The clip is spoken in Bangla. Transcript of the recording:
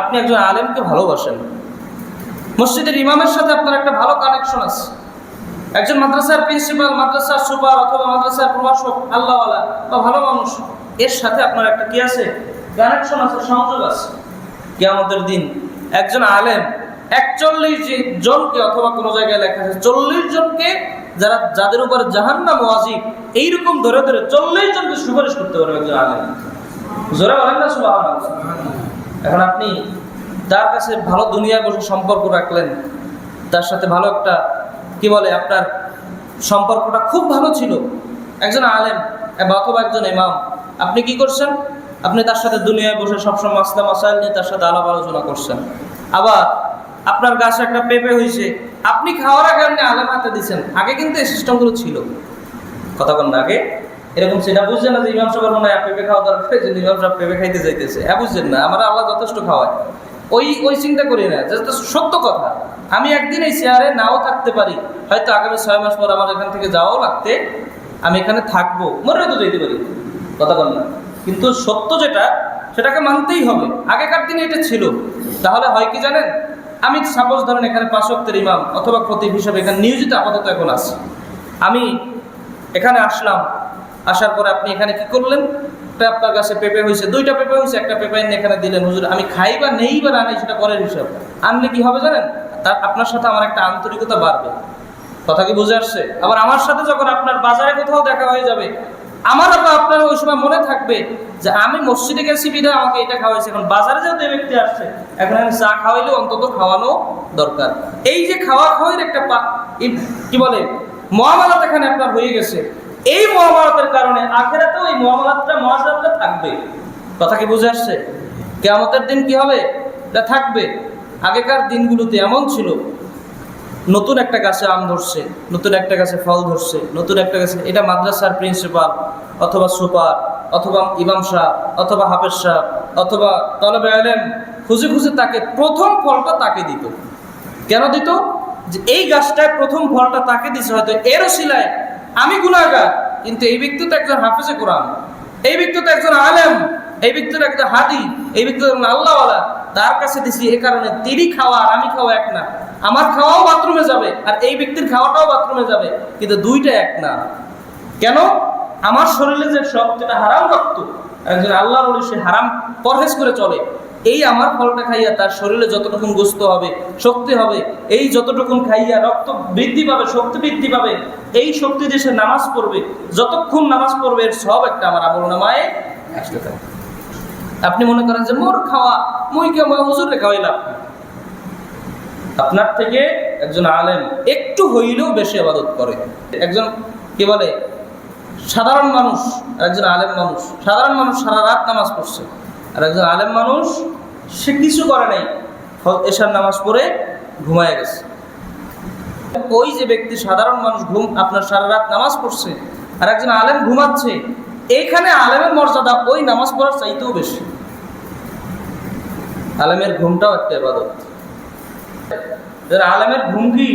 আপনি একজন আলেমকে ভালোবাসেন। মসজিদের ইমামের সাথে আপনার একটা ভালো কানেকশন আছে। একজন মাদ্রাসার প্রিন্সিপাল মাদ্রাসার সুপার অথবা মাদ্রাসার প্রভাষক, আল্লাহওয়ালা বা ভালো মানুষ, এর সাথে আপনার একটা কি আছে? কানেকশন আছে, সংযোগ আছে। কেয়ামতের দিন একজন আলেম একচল্লিশ জনকে অথবা কোনো জায়গায় লেখা আছে, চল্লিশ জনকে যারা যাদের উপর জাহান্নাম ওয়াজিব এইরকম ধরে ধরে চল্লিশ জনকে সুপারিশ করতে পারবে একজন আলেম। জোরে বলেন না সুবাহ এখন আপনি তার কাছে ভালো দুনিয়ায় বসে সম্পর্ক রাখলেন, তার সাথে ভালো একটা, কি বলে, আপনার সম্পর্কটা খুব ভালো ছিল। একজন আলেম অথবা একজন ইমাম, আপনি কি করছেন? আপনি তার সাথে দুনিয়ায় বসে সবসময় মাসলা মাসাইল নিয়ে তার সাথে আলাপ আলোচনা করছেন। আবার আপনার গাছে একটা পেঁপে হয়েছে, আপনি খাওয়ার আগে আপনি আলেম হাতে দিচ্ছেন আগে কিন্তু এই সিস্টেমগুলো ছিল। কথা বলেন আগে? এরকম সেটা বুঝছেন না যে ইমাম সাহেবের মনে হয় পেঁপে খাওয়া দরকার যে ইমাম সাহেব পেঁপে খাইতে যাইতেছে। হ্যাঁ বুঝছেন না, আমার আল্লাহ যথেষ্ট খাওয়ায়। ওই ওই চিন্তা করি না যেটা সত্য কথা। আমি একদিন এই চেয়ারে নাও থাকতে পারি। হয়তো আগামী ছয় মাস পর আমার এখান থেকে যাওয়াও লাগতে, আমি এখানে থাকব। মনে তো যেতে পারি। কথা বল না। কিন্তু সত্য যেটা, সেটাকে মানতেই হবে। আগেকার দিনে এটা ছিল। তাহলে হয় কি জানেন? আমি সাপোজ ধরেন এখানে পাঁচক্তের ইমাম অথবা খতিব হিসাবে এখানে নিয়োজিত আপাতত এখন আছি। আমি এখানে আসলাম আসার পরে আপনি এখানে কি করলেন? আপনার কাছে পেঁপে হয়েছে দুইটা পেঁপে হয়েছে একটা পেঁপে এনে এখানে দিলেন। হুজুর, আমি খাই বা নেই বা না সেটা পরের হিসাব আনলে কি হবে জানেন? তার আপনার সাথে আমার একটা আন্তরিকতা বাড়বে। কথা কি বুঝে আসছে? আবার আমার সাথে যখন আপনার বাজারে কোথাও দেখা হয়ে যাবে, আমার আবার আপনার ওই সময় মনে থাকবে যে আমি মসজিদে গেছি, বিধায় আমাকে এটা খাওয়াইছে। এখন বাজারে যেহেতু ব্যক্তি আসছে, এখন আমি চা খাওয়াইলে অন্তত খাওয়ানো দরকার। এই যে খাওয়া খাওয়ার একটা কি বলে, মহামালাত এখানে আপনার হয়ে গেছে। এই মহাভারতের কারণে আখেরাতেও এই মহামালাতটা মহাজাতটা থাকবে। কথা কি বুঝে আসছে? কেয়ামতের দিন কি হবে? এটা থাকবে। আগেকার দিনগুলোতে এমন ছিল, নতুন একটা গাছে আম ধরছে, নতুন একটা গাছে ফল ধরছে, নতুন একটা গাছে, এটা মাদ্রাসার প্রিন্সিপাল অথবা সুপার, অথবা ইমাম সাহ অথবা হাফেজ সাহ অথবা তলবে আলেম, খুঁজে খুঁজে তাকে প্রথম ফলটা তাকে দিত। কেন দিত? যে এই গাছটায় প্রথম ফলটা তাকে দিছে, হয়তো এরও শিলায়, আমি গুণাগার কিন্তু এই ব্যক্তি তো একজন হাফেজে কোরআন। এই ব্যক্তি তো একজন আলেম। এই ব্যক্তি তো একজন হাদি। এই ব্যক্তি তো আল্লাহওয়ালা। তার কাছে দিছি এ কারণে তিনি খাওয়া আর আমি খাওয়া এক না। আমার খাওয়াও বাথরুমে যাবে আর এই ব্যক্তির খাওয়াটাও বাথরুমে যাবে, কিন্তু দুইটা এক না। কেন? আমার শরীরে যে সব যেটা হারাম রক্ত, একজন আল্লাহ বলে সে হারাম পরহেজ করে চলে। এই আমার ফলটা খাইয়া তার শরীরে যতটুকুন গোস্ত হবে, শক্তি হবে, এই যতটুকুন খাইয়া রক্ত বৃদ্ধি পাবে, শক্তি বৃদ্ধি পাবে, এই শক্তি দিয়ে সে নামাজ পড়বে, যতক্ষণ নামাজ পড়বে এর সব একটা আমার আমল নামায় আসতে থাকে আপনি মনে করেন যে মোর খাওয়া, মুই কে হুজুরে খাওয়াইলাম। আপনার থেকে একজন আলেম একটু হইলেও বেশি আবাদত করে। একজন কি বলে? সাধারণ মানুষ একজন আলেম মানুষ, সাধারণ মানুষ সারা রাত নামাজ পড়ছে। আর একজন আলেম মানুষ, সে কিছু করে নাই। এশার নামাজ পড়ে ঘুমায় গেছে। ওই যে ব্যক্তি, সাধারণ মানুষ ঘুম, আপনার সারা রাত নামাজ পড়ছে, আর একজন আলেম ঘুমাচ্ছে এইখানে আলেমের মর্যাদা ওই নামাজ পড়ার চাইতেও বেশি। আলেমের ঘুমটাও একটা ইবাদত যারা আলেমের ঘুম কি?